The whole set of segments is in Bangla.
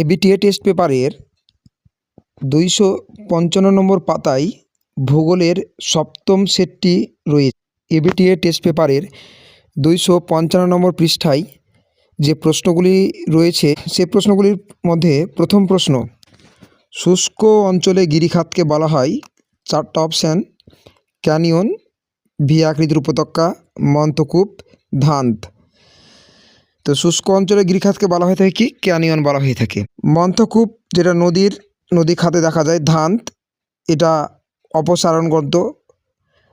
এবিটিএ টেস্ট পেপারের দুইশো পঞ্চান্ন নম্বর পাতায় ভূগোলের সপ্তম সেটটি রয়েছে। এবিটিএ টেস্ট পেপারের দুইশো পঞ্চান্ন নম্বর পৃষ্ঠায় যে প্রশ্নগুলি রয়েছে, সে প্রশ্নগুলির মধ্যে প্রথম প্রশ্ন, শুষ্ক অঞ্চলে গিরিখাতকে বলা হয় চারটা অপশান, ক্যানিয়ন, ভি আকৃতির উপত্যকা মন্তকূপ ধান্ত তো শুষ্ক অঞ্চলে গিরিখাতকে বলা হয়ে থাকে কি? ক্যানিয়ন বলা হয়ে থাকে। মন্থকূপ, যেটা নদীর, নদী খাতে দেখা যায়, ধান্ত, এটা অপসারণ অপসারণগত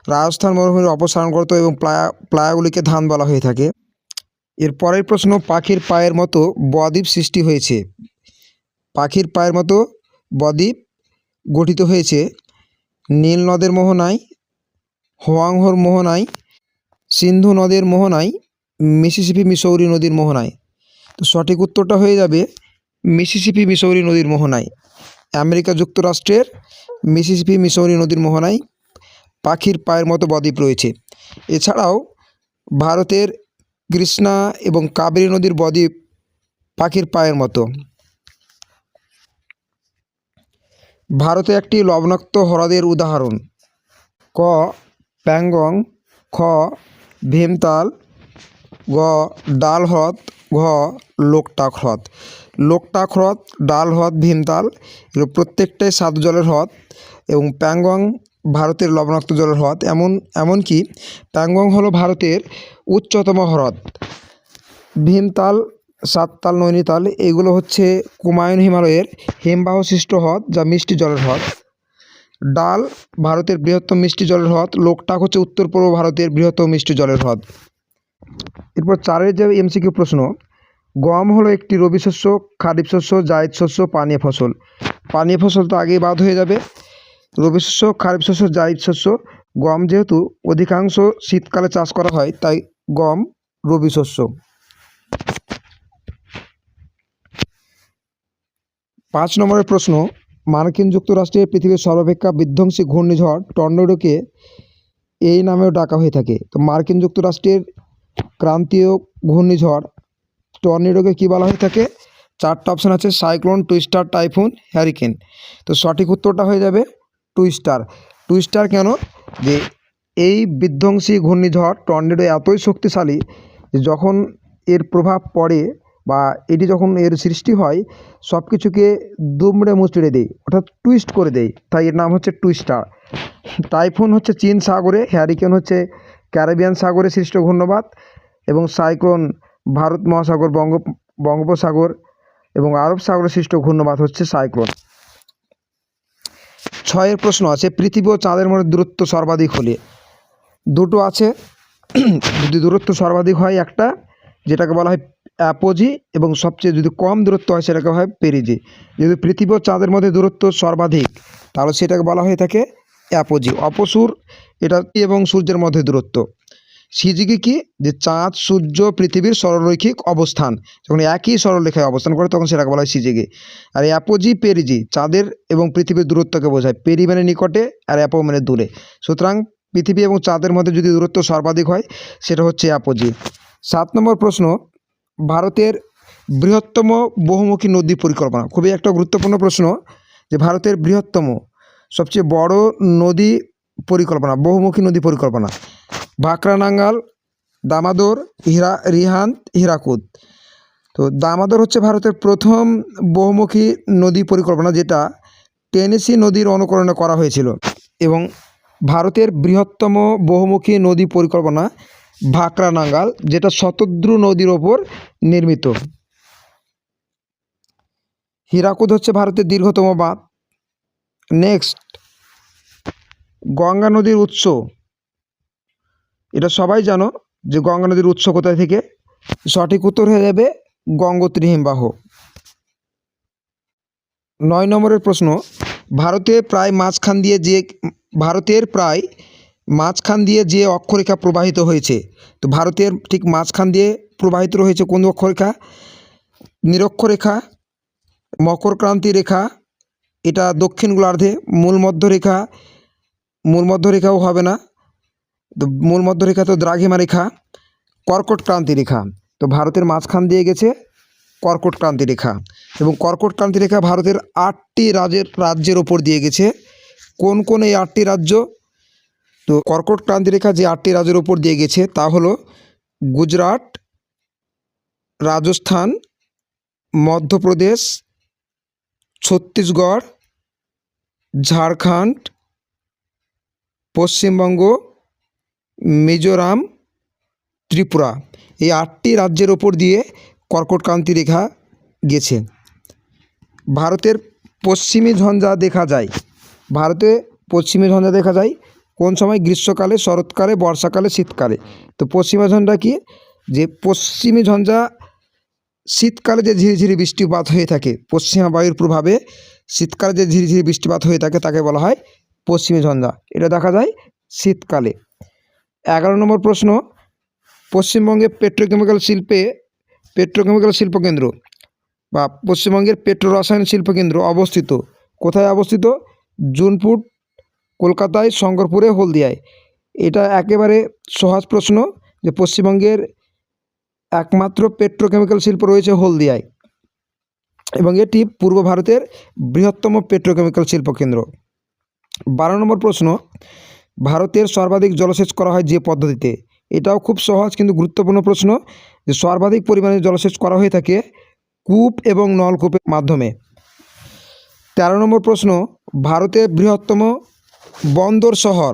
রাজস্থান মরুভূমির অপসারণগত এবং প্লায়া, প্লায়াগুলিকে ধান বলা হয়ে থাকে। এর পরের প্রশ্ন, পাখির পায়ের মতো বদ্বীপ সৃষ্টি হয়েছে। পাখির পায়ের মতো বদ্বীপ গঠিত হয়েছে। নীল নদের মোহনায় হোয়াংহোর মোহনায় সিন্ধু নদের মোহনায় মিসিসিপি মিসৌরি নদীর মোহনায়। তো সঠিক উত্তরটা হয়ে যাবে মিসিসিপি মিসৌরি নদীর মোহনায়। আমেরিকা যুক্তরাষ্ট্রের মিসিসিপি মিসৌরি নদীর মোহনায় পাখির পায়ের মতো বদ্বীপ রয়েছে। এছাড়াও ভারতের কৃষ্ণা এবং কাবেরী নদীর বদ্বীপ পাখির পায়ের মতো। ভারতে একটি লবণাক্ত হ্রদের উদাহরণ। ক. প্যাংগং, খ. ভীমতাল গ ডাল হ্রদ ঘ লোকটাক হ্রদ লোকটাক হ্রদ ডাল হ্রদ ভীমতাল এগুলো প্রত্যেকটাই সাত জলের হ্রদ এবং প্যাংগং ভারতের লবণাক্ত জলের হ্রদ। এমন, এমনকি প্যাংগং হলো ভারতের উচ্চতম হ্রদ। ভীমতাল, সাততাল, নৈনিতাল এগুলো হচ্ছে কুমায়ুন হিমালয়ের হিমবাহ সৃষ্ট হ্রদ যা মিষ্টি জলের হ্রদ। ডাল ভারতের বৃহত্তম মিষ্টি জলের হ্রদ। লোকটাক হচ্ছে উত্তর পূর্ব ভারতের বৃহত্তম মিষ্টি জলের হ্রদ। এরপর চারের যে এমসিকিউ প্রশ্ন, গম হলো একটি রবি শস্য, খারিফ শস্য, জায়দ শস্য, পানীয় ফসল। পানীয় ফসল তো আগেই বাদ হয়ে যাবে। রবি শস্য, খারিফ শস্য, জায়দ শস্য, গম যেহেতু অধিকাংশ শীতকালে চাষ করা হয়, তাই গম রবি শস্য। পাঁচ নম্বরের প্রশ্ন, মার্কিন যুক্তরাষ্ট্রের পৃথিবীর সর্বাপেক্ষা বিধ্বংসী ঘূর্ণিঝড় টর্নেডোকে এই নামেও ডাকা হয়ে থাকে। তো মার্কিন যুক্তরাষ্ট্রের ক্রান্তীয় ঘূর্ণিঝড় টর্নেডোকে কী বলা হয়ে থাকে? চারটা অপশান আছে সাইক্লোন টুইস্টার টাইফুন হ্যারিকেন তো সঠিক উত্তরটা হয়ে যাবে টুইস্টার টুইস্টার কেন? যে এই বিধ্বংসী ঘূর্ণিঝড় টর্নেডো এতই শক্তিশালী যে যখন এর প্রভাব পড়ে বা এটি যখন এর সৃষ্টি হয় সব কিছুকে দুমড়ে মুচড়ে দেয়, অর্থাৎ টুইস্ট করে দেয়। তাই এর নাম হচ্ছে টুইস্টার টাইফুন হচ্ছে চীন সাগরে হ্যারিকেন হচ্ছে ক্যারিবিয়ান সাগরে সৃষ্ট ঘূর্ণবাত এবং সাইক্লোন ভারত মহাসাগর, বঙ্গ, বঙ্গোপসাগর এবং আরব সাগরে সৃষ্ট ঘূর্ণবাত হচ্ছে সাইক্লোন। ছয়ের প্রশ্ন আছে, পৃথিবী ও চাঁদের মধ্যে দূরত্ব সর্বাধিক হলে। দুটো আছে, যদি দূরত্ব সর্বাধিক হয় একটা, যেটাকে বলা হয় অ্যাপোজি, এবং সবচেয়ে যদি কম দূরত্ব হয় সেটাকে হয় পেরিজি। যদি পৃথিবী ও চাঁদের মধ্যে দূরত্ব সর্বাধিক, তাহলে সেটাকে বলা হয়ে থাকে অ্যাপোজি। অপসুর, এটা এবং সূর্যের মধ্যে দূরত্ব। সিজিকে কি? যে চাঁদ, সূর্য, পৃথিবীর সরলরৈখিক অবস্থান। যখন একই সরলরেখায় অবস্থান করে, তখন সেটাকে বলা হয় সিজিকে আর অ্যাপোজি পেরিজি, চাঁদের এবং পৃথিবীর দূরত্বকে বোঝায়। পেরি মানে নিকটে, আর অ্যাপো মানে দূরে। সুতরাং পৃথিবী এবং চাঁদের মধ্যে যদি দূরত্ব সর্বাধিক হয়, সেটা হচ্ছে অ্যাপোজি। সাত নম্বর প্রশ্ন, ভারতের বৃহত্তম বহুমুখী নদী পরিকল্পনা। খুবই একটা গুরুত্বপূর্ণ প্রশ্ন যে ভারতের বৃহত্তম, সবচেয়ে বড় নদী পরিকল্পনা, বহুমুখী নদী পরিকল্পনা। ভাকরানাঙ্গাল দামাদর হীরা রিহান্ত হীরাকুদ তো দামাদর হচ্ছে ভারতের প্রথম বহুমুখী নদী পরিকল্পনা যেটা টেনেসি নদীর অনুকরণে করা হয়েছিল এবং ভারতের বৃহত্তম বহুমুখী নদী পরিকল্পনা ভাকরানাঙ্গাল যেটা শতদ্রু নদীর ওপর নির্মিত। হীরাকুদ হচ্ছে ভারতের দীর্ঘতম বাঁধ। নেক্সট গঙ্গা নদীর উৎস। এটা সবাই জানো যে গঙ্গা নদীর উৎস কোথায় থেকে? সঠিক উত্তর হয়ে যাবে গঙ্গোত্রী হিমবাহ। নয় নম্বরের প্রশ্ন, ভারতের প্রায় মাঝখান দিয়ে যে, ভারতের প্রায় মাঝখান দিয়ে যে অক্ষরেখা প্রবাহিত হয়েছে, তো ভারতের ঠিক মাঝখান দিয়ে প্রবাহিত হয়েছে কোন অক্ষরেখা? নিরক্ষরেখা, মকরক্রান্তি রেখা, এটা দক্ষিণ গোলার্ধে মূল মধ্যরেখা, মূল মধ্যরেখাও হবে না। তো মূল মধ্যরেখা তো দ্রাঘিমা রেখা, কর্কট ক্রান্তি রেখা। তো ভারতের মাঝখান দিয়ে গেছে কর্কট ক্রান্তি রেখা। এবং কর্কট ক্রান্তি রেখা ভারতের আটটি রাজ্যের রাজ্যের ওপর দিয়ে গেছে। কোন কোন এই আটটি রাজ্য? তো কর্কট ক্রান্তি রেখা যে আটটি রাজ্যের ওপর দিয়ে গেছে তা হলো গুজরাট, রাজস্থান, মধ্যপ্রদেশ, ছত্তিশগড়, ঝাড়খণ্ড, পশ্চিমবঙ্গ মিজোরাম, ত্রিপুরা এই আটটি রাজ্যের ওপর দিয়ে কর্কটক্রান্তি রেখা গেছে। ভারতের পশ্চিমী ঝঞ্ঝা দেখা যায়। ভারতে পশ্চিমী ঝঞ্ঝা দেখা যায় কোন সময়? গ্রীষ্মকালে, শরৎকালে, বর্ষাকালে, শীতকালে। তো পশ্চিমা ঝঞ্ঝা কি? যে পশ্চিমী ঝঞ্ঝা শীতকালে যে ঝিরিঝিরি বৃষ্টিপাত হয়ে থাকে, পশ্চিমা বায়ুর প্রভাবে শীতকালে যে ঝিরিঝিরি বৃষ্টিপাত হয়ে থাকে, তাকে বলা হয় পশ্চিমী ঝঞ্ঝা। এটা দেখা যায় শীতকালে। এগারো নম্বর প্রশ্ন পশ্চিমবঙ্গে পেট্রোকেমিক্যাল শিল্পে পেট্রোকেমিক্যাল শিল্পকেন্দ্র বা পশ্চিমবঙ্গের পেট্রো রসায়ন শিল্পকেন্দ্র অবস্থিত। কোথায় অবস্থিত? জুনপুর, কলকাতায়, শঙ্করপুরে, হলদিয়ায়। এটা একেবারে সহজ প্রশ্ন যে পশ্চিমবঙ্গের একমাত্র পেট্রোকেমিক্যাল শিল্প রয়েছে হলদিয়ায় এবং এটি পূর্ব ভারতের বৃহত্তম পেট্রোকেমিক্যাল শিল্পকেন্দ্র। বারো নম্বর প্রশ্ন ভারতের সর্বাধিক জলসেচ করা হয় যে পদ্ধতিতে? এটাও খুব সহজ কিন্তু গুরুত্বপূর্ণ প্রশ্ন যে সর্বাধিক পরিমাণে জলসেচ করা হয়ে থাকে কূপ এবং নলকূপের মাধ্যমে। তেরো নম্বর প্রশ্ন ভারতের বৃহত্তম বন্দর শহর।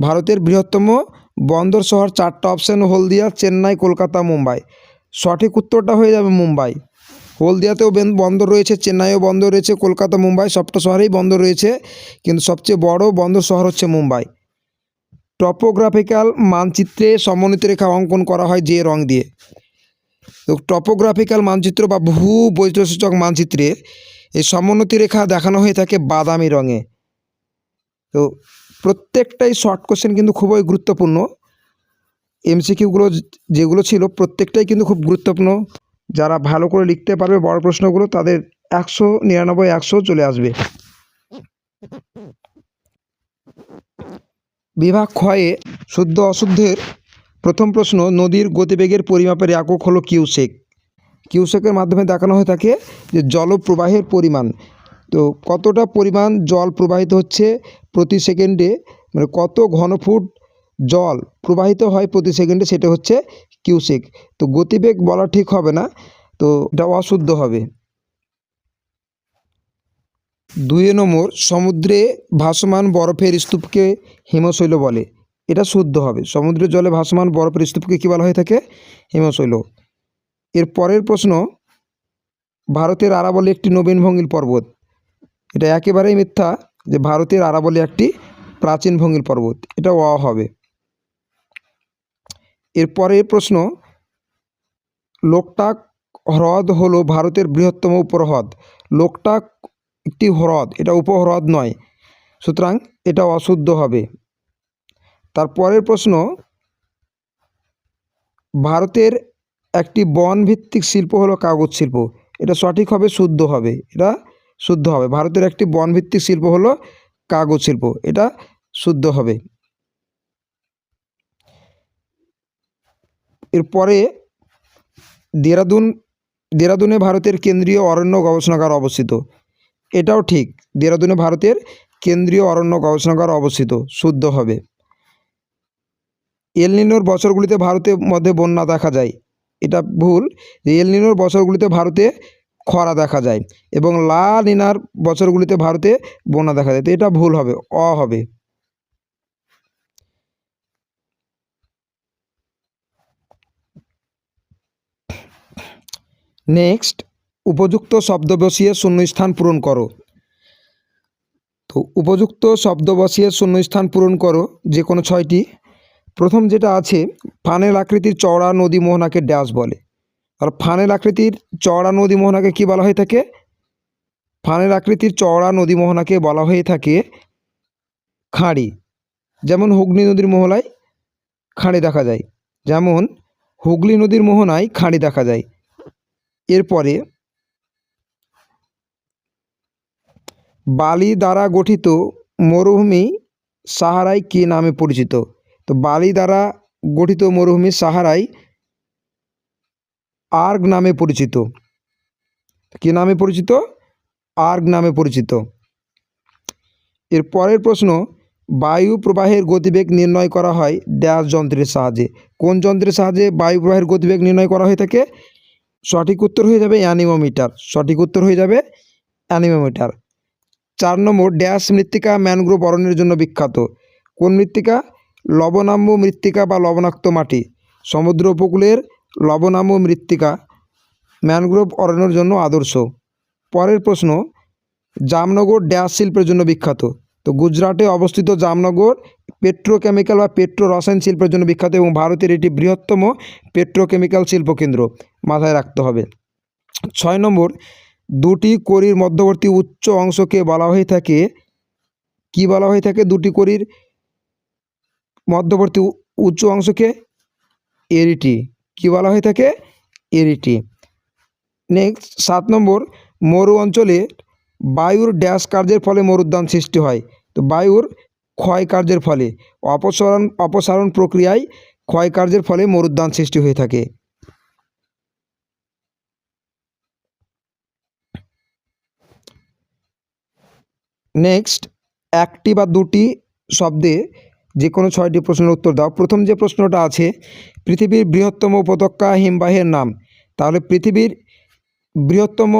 ভারতের বৃহত্তম বন্দর শহর চারটা অপশান হলদিয়া, চেন্নাই, কলকাতা, মুম্বাই। সঠিক উত্তরটা হয়ে যাবে মুম্বাই। হলদিয়াতেও বন্দর রয়েছে, চেন্নাইও বন্দর রয়েছে, কলকাতা, মুম্বাই সবটা শহরেই বন্দর রয়েছে, কিন্তু সবচেয়ে বড় বন্দর শহর হচ্ছে মুম্বাই। টপোগ্রাফিক্যাল মানচিত্রে সমন্বিত রেখা অঙ্কন করা হয় যে রং দিয়ে। তো টপোগ্রাফিক্যাল মানচিত্র বা ভূ বৈচিত্র্যসূচক মানচিত্রে এই সমোন্নতি রেখা দেখানো হয়ে থাকে বাদামি রঙে। তো প্রত্যেকটাই শর্ট কোশ্চেন কিন্তু খুবই গুরুত্বপূর্ণ। এমসিকিউগুলো যেগুলো ছিল প্রত্যেকটাই কিন্তু খুব গুরুত্বপূর্ণ। যারা ভালো করে লিখতে পারবে বড় প্রশ্নগুলো, তাদের একশো নিরানব্বই, একশো চলে আসবে। বিভাগ ক্ষয়ে শুদ্ধ অশুদ্ধের প্রথম প্রশ্ন, নদীর গতিবেগের পরিমাপের একক হলো কিউসেক। কিউসেকের মাধ্যমে দেখানো হয়ে থাকে যে জলপ্রবাহের পরিমাণ। তো কতটা পরিমাণ জল প্রবাহিত হচ্ছে প্রতি সেকেন্ডে? মানে কত ঘনফুট জল প্রবাহিত হয় প্রতি সেকেন্ডে? সেটা হচ্ছে কিউসেক তো গতিবেগ বলা ঠিক হবে না, তো এটা অশুদ্ধ হবে। দুই নম্বর, সমুদ্রে ভাসমান বরফের স্তূপকে হিমশৈল বলে। এটা শুদ্ধ হবে। সমুদ্রের জলে ভাসমান বরফের স্তূপকে কী বলা হয়ে থাকে? হিমশৈল। এর পরের প্রশ্ন, ভারতের আরাবলী একটি নবীন ভঙ্গিল পর্বত। এটা একেবারেই মিথ্যা যে ভারতের আরাবলী একটি প্রাচীন ভঙ্গিল পর্বত। এটা অ হবে। এর পরের প্রশ্ন, লোকটাক হ্রদ হলো ভারতের বৃহত্তম উপহ্রদ। লোকটাক একটি হ্রদ, এটা উপহ্রদ নয়, সুতরাং এটা অশুদ্ধ হবে। তারপরের প্রশ্ন, ভারতের একটি বন ভিত্তিক শিল্প হলো কাগজ শিল্প। এটা সঠিক হবে, শুদ্ধ হবে, এটা শুদ্ধ হবে। ভারতের একটি বন ভিত্তিক শিল্প হলো কাগজ শিল্প, এটা শুদ্ধ হবে। এরপরে দেরাদুন, দেরাদুনে ভারতের কেন্দ্রীয় অরণ্য গবেষণাগার অবস্থিত। এটাও ঠিক, দেরাদুনে ভারতের কেন্দ্রীয় অরণ্য গবেষণাগার অবস্থিত, শুদ্ধ হবে। এলনিনোর বছরগুলিতে ভারতের মধ্যে বন্যা দেখা যায়, এটা ভুল। এলনিনোর বছরগুলিতে ভারতে খরা দেখা যায় এবং লা নিনার বছরগুলিতে ভারতে বন্যা দেখা যায়, তো এটা ভুল হবে, অ হবে। নেক্সট উপযুক্ত শব্দ বসিয়ে শূন্যস্থান পূরণ করো। তো উপযুক্ত শব্দ বসিয়ে শূন্যস্থান পূরণ করো, যে কোনো ছয়টি। প্রথম যেটা আছে, ফানেল আকৃতির চওড়া নদী মোহনাকে ড্যাশ বলে। আর ফানেল আকৃতির চওড়া নদী মোহনাকে কি বলা হয়ে থাকে? ফানেল আকৃতির চওড়া নদী মোহনাকে বলা হয়ে থাকে খাঁড়ি। যেমন হুগলি নদীর মোহনায় খাঁড়ি দেখা যায়, যেমন হুগলি নদীর মোহনায় খাঁড়ি দেখা যায়। এরপরে বালি দ্বারা গঠিত মরুভূমি সাহারাই কী নামে পরিচিত? তো বালি দ্বারা গঠিত মরুভূমি সাহারাই আর্গ নামে পরিচিত। কী নামে পরিচিত? আর্গ নামে পরিচিত। এর পরের প্রশ্ন, বায়ু প্রবাহের গতিবেগ নির্ণয় করা হয় ড্যাশ যন্ত্রের সাহায্যে। কোন যন্ত্রের সাহায্যে বায়ু প্রবাহের গতিবেগ নির্ণয় করা হয়ে থাকে? সঠিক উত্তর হয়ে যাবে অ্যানিমোমিটার। সঠিক উত্তর হয়ে যাবে অ্যানিমোমিটার। চার নম্বর, ড্যাশ মৃত্তিকা ম্যানগ্রোভ অরণ্যের জন্য বিখ্যাত। কোন মৃত্তিকা? লবণাম্য মৃত্তিকা বা লবণাক্ত মাটি। সমুদ্র উপকূলের লবণাম্য মৃত্তিকা ম্যানগ্রোভ অরণ্যের জন্য আদর্শ। পরের প্রশ্ন, জামনগর ড্যাশ শিল্পের জন্য বিখ্যাত। তো গুজরাটে অবস্থিত জামনগর পেট্রোকেমিক্যাল বা পেট্রো রসায়ন শিল্পের জন্য বিখ্যাত এবং ভারতের এটি বৃহত্তম পেট্রোকেমিক্যাল শিল্পকেন্দ্র মাথায় রাখতে হবে। ছয় নম্বর, দুটি কড়ির মধ্যবর্তী উচ্চ অংশকে বলা হয়ে থাকে, কি বলা হয়ে থাকে? দুটি কড়ির মধ্যবর্তী উচ্চ অংশকে এরিটি। কি বলা হয়ে থাকে? এরিটি। নেক্সট, সাত নম্বর, মরু অঞ্চলে বায়ুর ড্যাশ কার্যের ফলে মরুদ্যান সৃষ্টি হয়। তো বায়ুর ক্ষয় কার্যের ফলে অপসারণ অপসারণ প্রক্রিয়ায় ক্ষয় কার্যের ফলে মরুদ্যান সৃষ্টি হয়ে থাকে। নেক্সট একটি বা দুটি শব্দে যে কোনো ছয়টি প্রশ্নের উত্তর দাও। প্রথম যে প্রশ্নটা আছে, পৃথিবীর বৃহত্তম উপত্যকা হিমবাহের নাম। তাহলে পৃথিবীর বৃহত্তম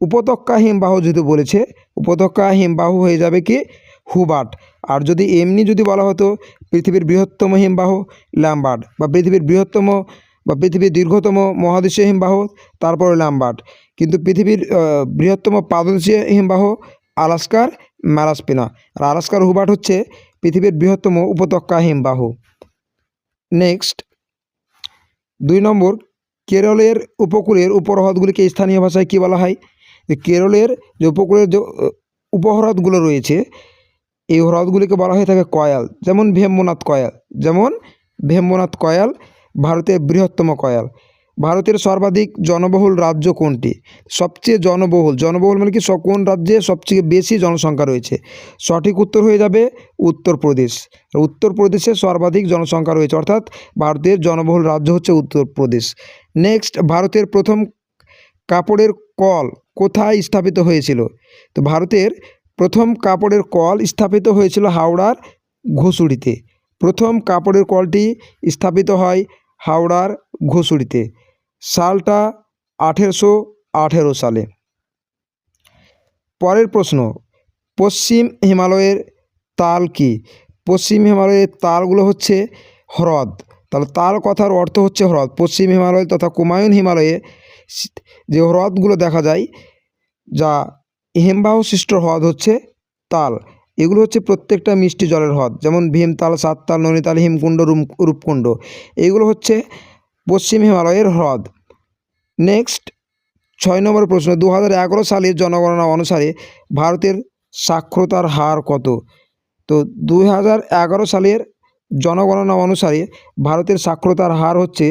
উপত্যকা হিমবাহ যদি বলেছে উপত্যকা হিমবাহ হয়ে যাবে কি? হুবার্ট। আর যদি এমনি যদি বলা হতো, পৃথিবীর বৃহত্তম হিমবাহ ল্যাম্বার্ট বা পৃথিবীর বৃহত্তম বা পৃথিবীর দীর্ঘতম মহাদেশীয় হিমবাহ তারপরে ল্যাম্বার্ট কিন্তু পৃথিবীর বৃহত্তম পাদদেশীয় হিমবাহ আলাস্কার ম্যারাসপিনা আর আলাস্কার হুবার্ট হচ্ছে পৃথিবীর বৃহত্তম উপত্যকা হিমবাহ নেক্সট, দুই নম্বর কেরলের উপকূলের উপহ্রদগুলিকে স্থানীয় ভাষায় কী বলা হয়? কেরলের যে উপকূলের যে উপহ্রদগুলো রয়েছে, এই হ্রদগুলিকে বলা হয়ে থাকে কয়াল। যেমন ভেম্বনাথ কয়াল, যেমন ভেম্বনাথ কয়াল, ভারতের বৃহত্তম কয়াল। ভারতের সর্বাধিক জনবহুল রাজ্য কোনটি? সবচেয়ে জনবহুল জনবহুল মানে কি? কোন রাজ্যে সবচেয়ে বেশি জনসংখ্যা রয়েছে? সঠিক উত্তর হয়ে যাবে উত্তরপ্রদেশ। উত্তরপ্রদেশে সর্বাধিক জনসংখ্যা রয়েছে, অর্থাৎ ভারতের জনবহুল রাজ্য হচ্ছে উত্তরপ্রদেশ। নেক্সট ভারতের প্রথম কাপড়ের কল। কোথায় স্থাপিত হয়েছিল? তো ভারতের প্রথম কাপড়ের কল স্থাপিত হয়েছিল হাওড়ার ঘুষুড়িতে প্রথম কাপড়ের কলটি স্থাপিত হয় হাওড়ার ঘুষুড়িতে সালটা আঠেরোশো আঠেরো সালে। পরের প্রশ্ন, পশ্চিম হিমালয়ের তাল কি? পশ্চিম হিমালয়ের তালগুলো হচ্ছে হ্রদ। তাহলে তাল কথার অর্থ হচ্ছে হ্রদ। পশ্চিম হিমালয় তথা কুমায়ুন হিমালয়ে যে হ্রদগুলো দেখা যায়, যা হিমবাহ সৃষ্ট হ্রদ হচ্ছে তাল। এগুলো হচ্ছে প্রত্যেকটা মিষ্টি জলের হ্রদ, যেমন ভীমতাল সাততাল নৈনিতাল, হিমকুণ্ড রূপ রূপকুণ্ড। এগুলো হচ্ছে পশ্চিম হিমালয়ের হ্রদ। নেক্সট, ছয় নম্বর প্রশ্ন দু সালের জনগণনা অনুসারে ভারতের সাক্ষরতার হার কত? তো দু হাজার এগারো সালের জনগণনা অনুসারে ভারতের সাক্ষরতার হার হচ্ছে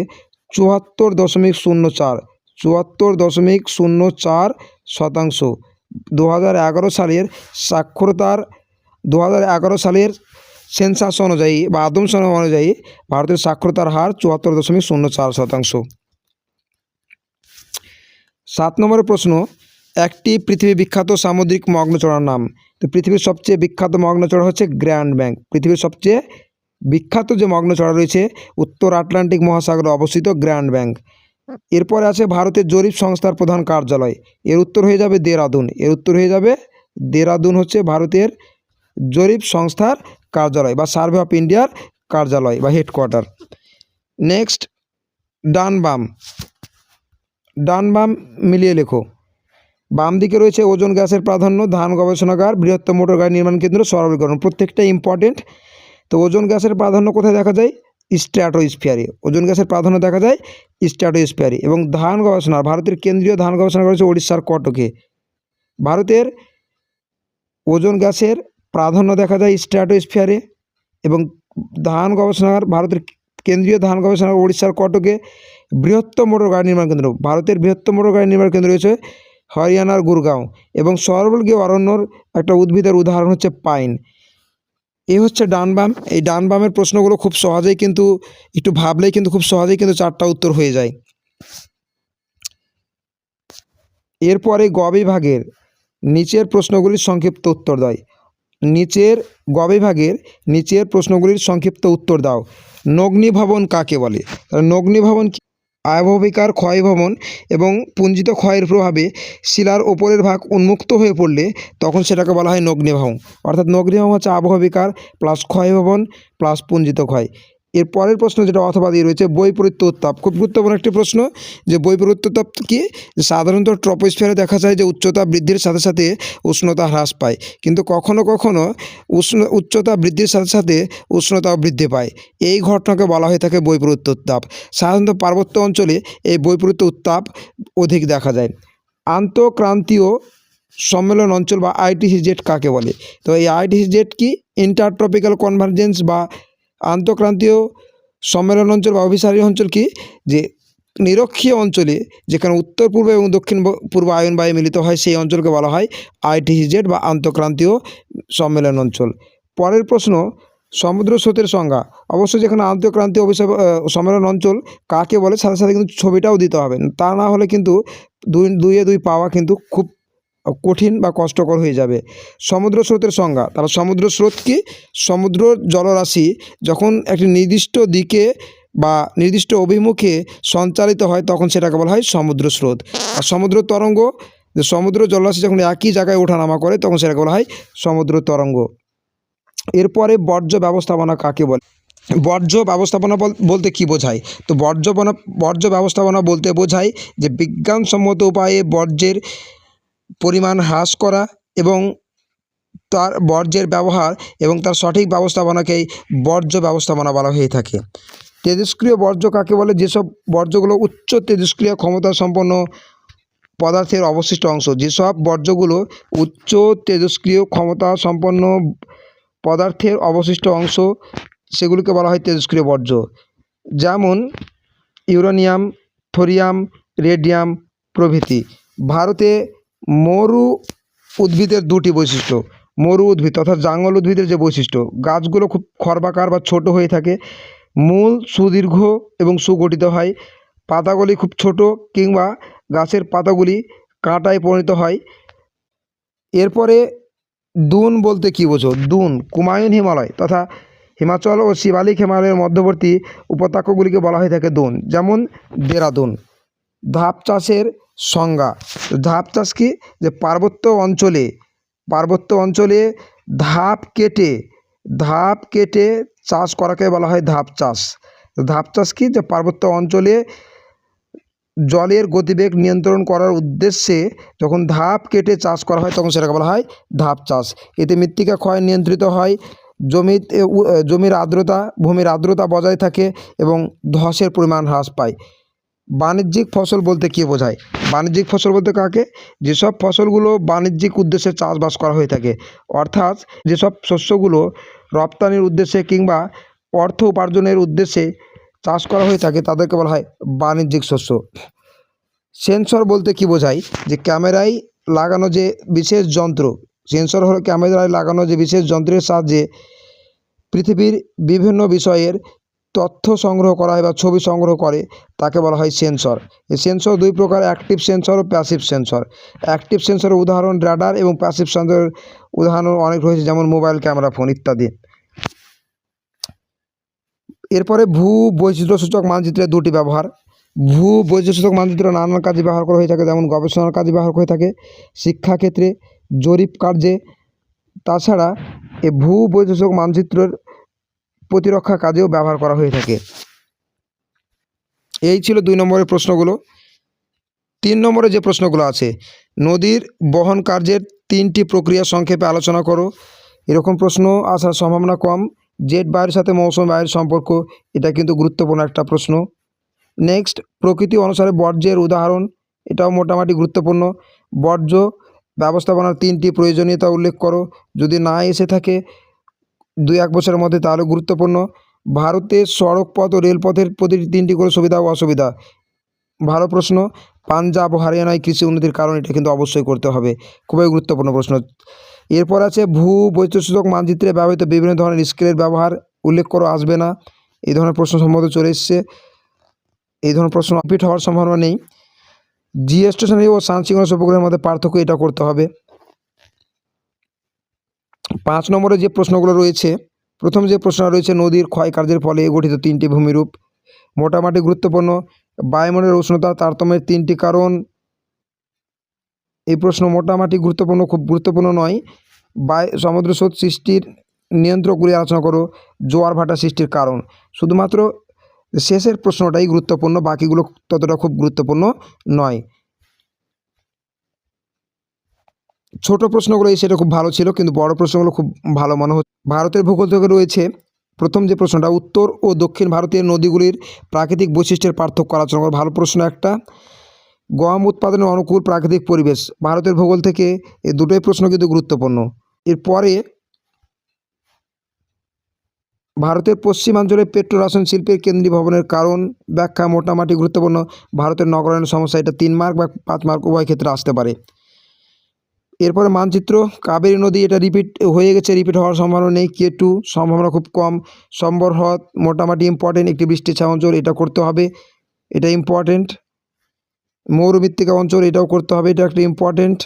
চুয়াত্তর দশমিক শূন্য চার। চুয়াত্তর দশমিক শূন্য চার শতাংশ। দু হাজার এগারো সালের সাক্ষরতার দু হাজার এগারো সালের সেন্সাস অনুযায়ী বা আদমসন অনুযায়ী ভারতের সাক্ষরতার হার চুয়াত্তর দশমিক শূন্য চার শতাংশ। সাত নম্বরের প্রশ্ন, একটি পৃথিবী বিখ্যাত সামুদ্রিক মগ্নচড়ার নাম। তো পৃথিবীর সবচেয়ে বিখ্যাত মগ্নচড়া হচ্ছে গ্র্যান্ড ব্যাংক। পৃথিবীর সবচেয়ে বিখ্যাত যে মগ্নচড়া রয়েছে, উত্তর আটলান্টিক মহাসাগরে অবস্থিত গ্র্যান্ড ব্যাংক। এরপরে আছে ভারতের জরিপ সংস্থার প্রধান কার্যালয়। এর উত্তর হয়ে যাবে দেরাদুন। এর উত্তর হয়ে যাবে দেরাদুন হচ্ছে ভারতের জরিপ সংস্থার কার্যালয় বা সার্ভে অফ ইন্ডিয়ার কার্যালয় বা হেডকোয়ার্টার। নেক্সট ডান বাম ডান বাম মিলিয়ে লেখো। বাম দিকে রয়েছে ওজন গ্যাসের প্রাধান্য, ধান গবেষণাগার, বৃহত্তম মোটর গাড়ি নির্মাণ কেন্দ্র, সরলীকরণ। প্রত্যেকটা ইম্পর্টেন্ট তো ওজন গ্যাসের প্রাধান্য কোথায় দেখা যায়? স্ট্র্যাটোস্ফিয়ারে ওজন গ্যাসের প্রাধান্য দেখা যায় স্ট্র্যাটোস্ফিয়ারে এবং ধান গবেষণা, ভারতের কেন্দ্রীয় ধান গবেষণা করেছে উড়িষ্যার কটকে। ভারতের ওজন গ্যাসের প্রাধান্য দেখা যায় স্ট্র্যাটোস্ফিয়ারে এবং ধান গবেষণার ভারতের কেন্দ্রীয় ধান গবেষণা উড়িষ্যার কটকে। বৃহত্তম মোটর গাড়ি নির্মাণ কেন্দ্র, ভারতের বৃহত্তম মোটর গাড়ি নির্মাণ কেন্দ্র রয়েছে হরিয়ানার গুরগাঁও এবং সরবলগীয় অরণ্যর একটা উদ্ভিদের উদাহরণ হচ্ছে পাইন। এই হচ্ছে ডান বাম। এই ডান বামের প্রশ্নগুলো খুব সহজেই কিন্তু, একটু ভাবলেই কিন্তু খুব সহজেই কিন্তু চারটা উত্তর হয়ে যায়। এরপরে গ বিভাগের নিচের প্রশ্নগুলির সংক্ষিপ্ত উত্তর দেয় নিচের গ বিভাগের নিচের প্রশ্নগুলির সংক্ষিপ্ত উত্তর দাও। নগ্নিভবন কাকে বলে? তাহলে নগ্নিভবন ক্ষয় ক্ষয়ভবন এবং পুঞ্জিত ক্ষয়ের প্রভাবে শিলার ওপরের ভাগ উন্মুক্ত হয়ে পড়লে তখন সেটাকে বলা হয় নগ্নিভবন অর্থাৎ নগ্নিভবন হচ্ছে আবহবিকার প্লাস ক্ষয়ভবন প্লাস পুঞ্জিত ক্ষয়। এর পরের প্রশ্ন যেটা অথবা দিয়ে রয়েছে, বৈপরীত্য উত্তাপ। খুব গুরুত্বপূর্ণ একটি প্রশ্ন, যে বৈপরীত্য উত্তাপ কি? সাধারণত ট্রপোস্ফিয়ারে দেখা যায় যে উচ্চতা বৃদ্ধির সাথে সাথে উষ্ণতা হ্রাস পায়, কিন্তু কখনো কখনো উষ্ণ, উচ্চতা বৃদ্ধির সাথে সাথে উষ্ণতাও বৃদ্ধি পায়। এই ঘটনাকে বলা হয়ে থাকে বৈপরীত্য উত্তাপ। সাধারণত পার্বত্য অঞ্চলে এই বৈপরীত্য উত্তাপ অধিক দেখা যায়। আন্তঃক্রান্তীয় সম্মেলন অঞ্চল বা আইটিসি জেট কাকে বলে? তো এই আইটিসি জেট কি? ইন্টারট্রপিক্যাল কনভারজেন্স বা আন্তঃক্রান্তীয় সম্মেলন অঞ্চল বা অভিসারী অঞ্চল কি? যে নিরক্ষীয় অঞ্চলে যেখানে উত্তর পূর্ব এবং দক্ষিণ পূর্ব আয়ন বায়ু মিলিত হয় সেই অঞ্চলকে বলা হয় আইটিসি জেট বা আন্তঃক্রান্তীয় সম্মেলন অঞ্চল। পরের প্রশ্ন সমুদ্র স্রোতের সংজ্ঞা। অবশ্যই যেখানে আন্তঃক্রান্তীয় আহ, সম্মেলন অঞ্চল কাকে বলে সাথে সাথে কিন্তু ছবিটাও দিতে হবে। তা না হলে কিন্তু দুই দুইয়ে দুই পাওয়া কিন্তু খুব কঠিন বা কষ্টকর হয়ে যাবে। সমুদ্র স্রোতের সংজ্ঞা, তাহলে সমুদ্র স্রোত কি? সমুদ্র জলরাশি যখন একটি নির্দিষ্ট দিকে বা নির্দিষ্ট অভিমুখে সঞ্চালিত হয়, তখন সেটাকে বলা হয় সমুদ্র স্রোত। আর সমুদ্র তরঙ্গ, যে সমুদ্র জলরাশি যখন একই জায়গায় ওঠানামা করে, তখন সেটাকে বলা হয় সমুদ্র তরঙ্গ। এরপরে বর্জ্য ব্যবস্থাপনা কাকে বলে? বর্জ্য ব্যবস্থাপনা বল- বলতে কি বোঝায়? তো বর্জ্যপনা বর্জ্য ব্যবস্থাপনা বলতে বোঝায় যে বিজ্ঞানসম্মত উপায়ে বর্জ্যের পরিমাণ হ্রাস করা এবং তার বর্জ্যের ব্যবহার এবং তার সঠিক ব্যবস্থাপনাকেই বর্জ্য ব্যবস্থাপনা বলা হয়ে থাকে। তেজস্ক্রিয় বর্জ্য কাকে বলে? যেসব বর্জ্যগুলো উচ্চ তেজস্ক্রিয় ক্ষমতা সম্পন্ন পদার্থের অবশিষ্ট অংশ, যেসব বর্জ্যগুলো উচ্চ তেজস্ক্রিয় ক্ষমতা সম্পন্ন পদার্থের অবশিষ্ট অংশ, সেগুলিকে বলা হয় তেজস্ক্রিয় বর্জ্য। যেমন ইউরেনিয়াম, থোরিয়াম, রেডিয়াম প্রভৃতি। ভারতে মরু উদ্ভিদের দুটি বৈশিষ্ট্য। মরু উদ্ভিদ অর্থাৎ জাঙ্গল উদ্ভিদের যে বৈশিষ্ট্য। গাছগুলো খুব খর্বাকার বা ছোট হয়ে থাকে। মূল, সুদীর্ঘ এবং সুগঠিত হয়। পাতাগুলি খুব ছোট কিংবা গাছের পাতাগুলি কাঁটায় পরিণত হয়। এরপরে দুন বলতে কী বোঝো? দুন, কুমায়ুন হিমালয় তথা হিমাচল ও শিবালিক হিমালয়ের মধ্যবর্তী উপত্যকাগুলিকে বলা হয়ে থাকে দুন, যেমন দেরাদুন। ধাপ চাষের সংজ্ঞা। ধাপ চাষ কি? যে পার্বত্য অঞ্চলে পার্বত্য অঞ্চলে ধাপ কেটে ধাপ কেটে চাষ করাকে বলা হয় ধাপ চাষ। ধাপ চাষ কি? যে পার্বত্য অঞ্চলে জলের গতিবেগ নিয়ন্ত্রণ করার উদ্দেশ্যে যখন ধাপ কেটে চাষ করা হয়, তখন সেটাকে বলা হয় ধাপ চাষ। এতে মৃত্তিকা ক্ষয় নিয়ন্ত্রিত হয়, জমিতে জমির আর্দ্রতা, ভূমির আর্দ্রতা বজায় থাকে এবং ধসের পরিমাণ হ্রাস পায়। বাণিজ্যিক ফসল বলতে কী বোঝায়? বাণিজ্যিক ফসল বলতে কাকে? যেসব ফসলগুলো বাণিজ্যিক উদ্দেশ্যে চাষবাস করা হয়ে থাকে, অর্থাৎ যেসব শস্যগুলো রপ্তানির উদ্দেশ্যে কিংবা অর্থ উপার্জনের উদ্দেশ্যে চাষ করা হয়ে থাকে, তাদেরকে বলা হয় বাণিজ্যিক শস্য। সেন্সর বলতে কি বোঝায়? যে ক্যামেরায় লাগানো যে বিশেষ যন্ত্র, সেন্সর হলো ক্যামেরায় লাগানো যে বিশেষ যন্ত্রের সাহায্যে পৃথিবীর বিভিন্ন বিষয়ের তথ্য সংগ্রহ করা হয় বা ছবি সংগ্রহ করে, তাকে বলা হয় সেন্সর এই সেন্সর দুই প্রকার অ্যাক্টিভ সেন্সর ও প্যাসিভ সেন্সর অ্যাক্টিভ সেন্সরের উদাহরণ রাডার এবং প্যাসিভ সেন্সরের উদাহরণ অনেক রয়েছে, যেমন মোবাইল ক্যামেরা ফোন ইত্যাদি। এরপরে ভূ বৈচিত্র্যসূচক মানচিত্রের দুটি ব্যবহার। ভূ বৈচিত্র্যসূচক মানচিত্র নানান কাজে ব্যবহার করা হয়ে থাকে, যেমন গবেষণার কাজে ব্যবহার করে থাকে, শিক্ষাক্ষেত্রে জরিপ কার্যে। তাছাড়া এই ভূ বৈচিত্র্যসূচক মানচিত্রের প্রতিরক্ষা কাজেও ব্যবহার করা হয়ে থাকে। এই ছিল দুই নম্বরের প্রশ্নগুলো। তিন নম্বরে যে প্রশ্নগুলো আছে, নদীর বহন কার্যের তিনটি প্রক্রিয়া সংক্ষেপে আলোচনা করো। এরকম প্রশ্ন আসার সম্ভাবনা কম। জেট বায়ুর সাথে মৌসুম বায়ুর সম্পর্ক, এটা কিন্তু গুরুত্বপূর্ণ একটা প্রশ্ন। নেক্সট, প্রকৃতি অনুসারে বর্জ্যের উদাহরণ, এটাও মোটামুটি গুরুত্বপূর্ণ। বর্জ্য ব্যবস্থাপনার তিনটি প্রয়োজনীয়তা উল্লেখ করো। যদি না এসে থাকে দুই এক বছরের মধ্যে তাহলে গুরুত্বপূর্ণ। ভারতে সড়ক পথ ও রেলপথের প্রতিটি তিনটি করে সুবিধা ও অসুবিধা। ভালো প্রশ্ন, পাঞ্জাব ও হরিয়ানায় কৃষি উন্নতির কারণ এটা কিন্তু অবশ্যই করতে হবে। খুবই গুরুত্বপূর্ণ প্রশ্ন। এরপর আছে ভূ বৈচিত্র্যসূচক মানচিত্রে ব্যবহৃত বিভিন্ন ধরনের স্কেলের ব্যবহার, উল্লেখ করো আসবে না। এই ধরনের প্রশ্ন সম্ভবত চলে এসছে। এই ধরনের প্রশ্ন রিপিট হওয়ার সম্ভাবনা নেই। স্টেশনারি ও সানসিংহাস উপগ্রহের মধ্যে পার্থক্য এটা করতে হবে। পাঁচ নম্বরে যে প্রশ্নগুলো রয়েছে, প্রথম যে প্রশ্ন রয়েছে, নদীর ক্ষয়কার্যের ফলে গঠিত তিনটি ভূমিরূপ। মোটামুটি গুরুত্বপূর্ণ। বায়ুমণ্ডলের উষ্ণতা, তারতম্যের তিনটি কারণ। এই প্রশ্ন মোটামুটি গুরুত্বপূর্ণ, খুব গুরুত্বপূর্ণ নয়। বায়, সমুদ্র স্রোত সৃষ্টির নিয়ন্ত্রকগুলি আলোচনা করো, জোয়ার ভাটা সৃষ্টির কারণ। শুধুমাত্র শেষের প্রশ্নটাই গুরুত্বপূর্ণ, বাকিগুলো ততটা খুব গুরুত্বপূর্ণ নয়। ছোট প্রশ্নগুলো সেটা খুব ভালো ছিল, কিন্তু বড় প্রশ্নগুলো খুব ভালো মনে হচ্ছে। ভারতের ভূগোল থেকে রয়েছে প্রথম যে প্রশ্নটা, উত্তর ও দক্ষিণ ভারতীয় নদীগুলির প্রাকৃতিক বৈশিষ্ট্যের পার্থক্য আলোচনা করো ভালো প্রশ্ন একটা, গম উৎপাদনের অনুকূল প্রাকৃতিক পরিবেশ, ভারতের ভূগোল থেকে এই দুটোই প্রশ্ন কিন্তু গুরুত্বপূর্ণ। এরপরে ভারতের পশ্চিমাঞ্চলে পেট্রোরাসায়ন শিল্পের কেন্দ্রীয় ভবনের কারণ ব্যাখ্যা মোটামুটি গুরুত্বপূর্ণ। ভারতের নগরায়ণ সমস্যা, এটা তিন মার্ক বা পাঁচ মার্ক উভয় ক্ষেত্রে আসতে পারে। এরপরে মানচিত্র, কাবেরী নদী, এটা রিপিট হয়ে গেছে রিপিট হওয়ার সম্ভাবনা নেই কে টু সম্ভাবনা খুব কম। সম্বর হ্রদ, মোটামুটি ইম্পর্টেন্ট একটি বৃষ্টি ছায়া অঞ্চল এটা করতে হবে, এটা ইম্পর্টেন্ট মৌরমৃত্তিকা অঞ্চল, এটাও করতে হবে, এটা একটা ইম্পর্টেন্ট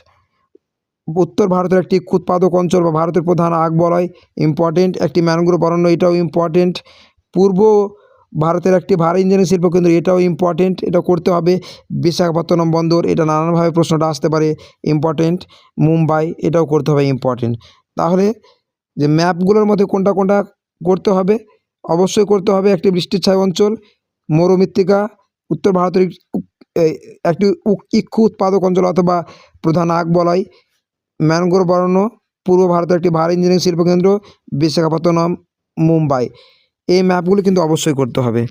উত্তর ভারতের একটি উৎপাদক অঞ্চল বা ভারতের প্রধান আগ বলয় ইম্পর্টেন্ট একটি ম্যানগ্রোভ অরণ্য এটাও ইম্পর্টেন্ট পূর্ব ভারতের একটি ভারী ইঞ্জিনিয়ারিং শিল্প কেন্দ্র, এটাও ইম্পর্টেন্ট এটা করতে হবে। বিশাখাপত্তনম বন্দর, এটা নানানভাবে প্রশ্নটা আসতে পারে ইম্পর্টেন্ট মুম্বাই, এটাও করতে হবে ইম্পর্টেন্ট তাহলে যে ম্যাপগুলোর মধ্যে কোনটা কোনটা করতে হবে? অবশ্যই করতে হবে একটি বৃষ্টির ছায় অঞ্চল, মরুমৃত্তিকা, উত্তর ভারতের একটি ইক্ষু উৎপাদক অঞ্চল অথবা প্রধান আগ বলয়, ম্যানগ্রোভ অরণ্য পূর্ব ভারতের একটি ভারী ইঞ্জিনিয়ারিং শিল্পকেন্দ্র বিশাখাপত্তনম, মুম্বাই। এই ম্যাপগুলো কিন্তু অবশ্যই করতে হবে।